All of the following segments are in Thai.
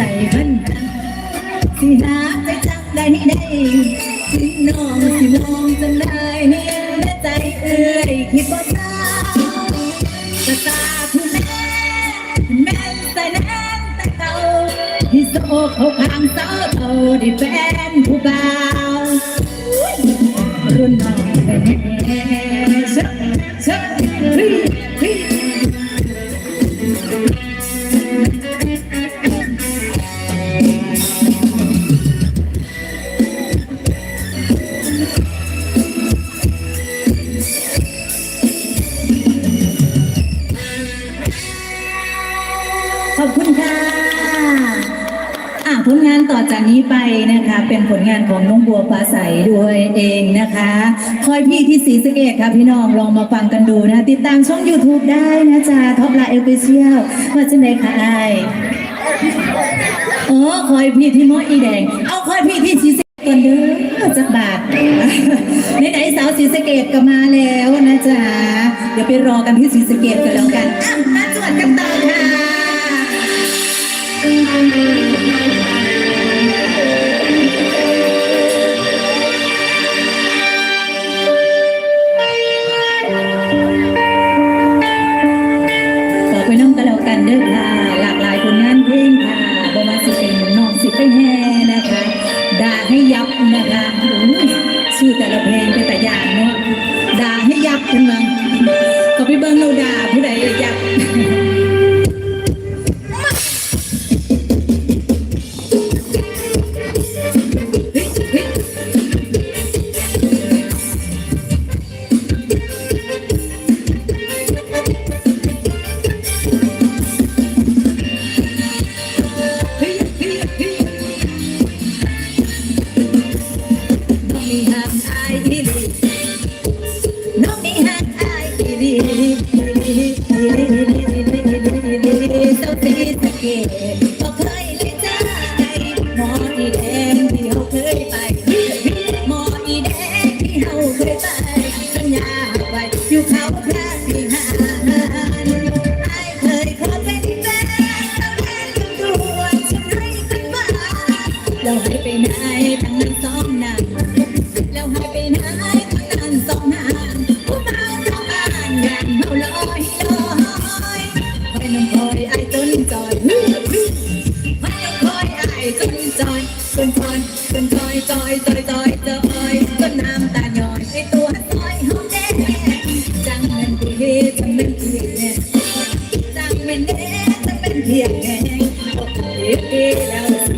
ใจมันสิหาใจจักได้นี่ได้สิน้องสิน้องจนได้นี่ยแม่ใจเอ้ยคิดบ่ทราบตาตาคุณแม่แม่ใจแน่แต่เก่าที่โซเขาพังเสาเท่าได้แฟนผู้บ่า ผลงานต่อจากนี้ไปนะคะ เป็นผลงานของน้องบัวฟ้าใสด้วยเองนะคะ คอยพี่ที่สีสเกตค่ะพี่น้องลองมาฟังกันดูนะ ติดตามช่อง YouTube ได้นะจ๊ะท็อปไลน์เอลเปเชียลว่าจะไหนคะไอเออคอยพี่ที่มออีแดง เอาคอยพี่ที่สีสเกตก่อนเด้อจักบาทไหนๆสาวสีสเกตก็มาแล้วนะจ๊ะเดี๋ยวไปรอกันที่สีสเกตกันแล้วกันอะมาจวดกันต่อค่ะฝา นะคะชื่อแต่ละเพลงเป็นแต่อย่างเนาะด่าให้ยับกันมาก็ไปเบิ่งเราด่าผู้ใดยับ สีสะเกดบ่เคยเลยใจหมออีแดงที่เขาเคยไปหมออีแดงที่เขาเคยไปสัญญาไว้อยู่เขาพระวิหารอายเคยขอเป็นแฟนแล้วแทนตำรวจฉันให้เป็นบ้านเราใหายไปไหนทั้งนั้นสองนานเราหายไปไหนทั้งนั้นสองนานผู้บ่าวทางบ้านงานเมาลอยลอยคอยน้องคอย อยจอยจอยจอยจอยจนน้ำตาหน่อยไอ้ตัวซอยหอมแดงจังมันดีจังมันดีจังมันแดจังเป็นเพียงแหงโอ้โหแล้วจะรักกันยืนยาวไอ้สิจับอกเคยลืมคำเที่ยว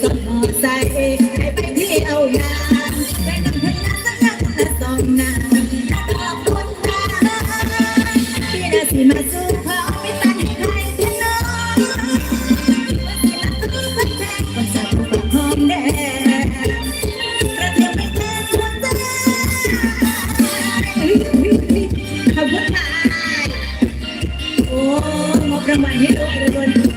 สอนมอไซค์ให้ไปเที่ยวยามไปนำเธอสักนัดสองนานขอบคุณค่ะพี่นาสิมาสู้เขาไม่ตันใครแค่น้องว่าสิมาสู้สักแท้คนสับผู้ปกครองแน่กระเทียมไม่แค่หัวใจขอบคุณค่ะโอ้มอบรางวัลให้ลูกกระบวน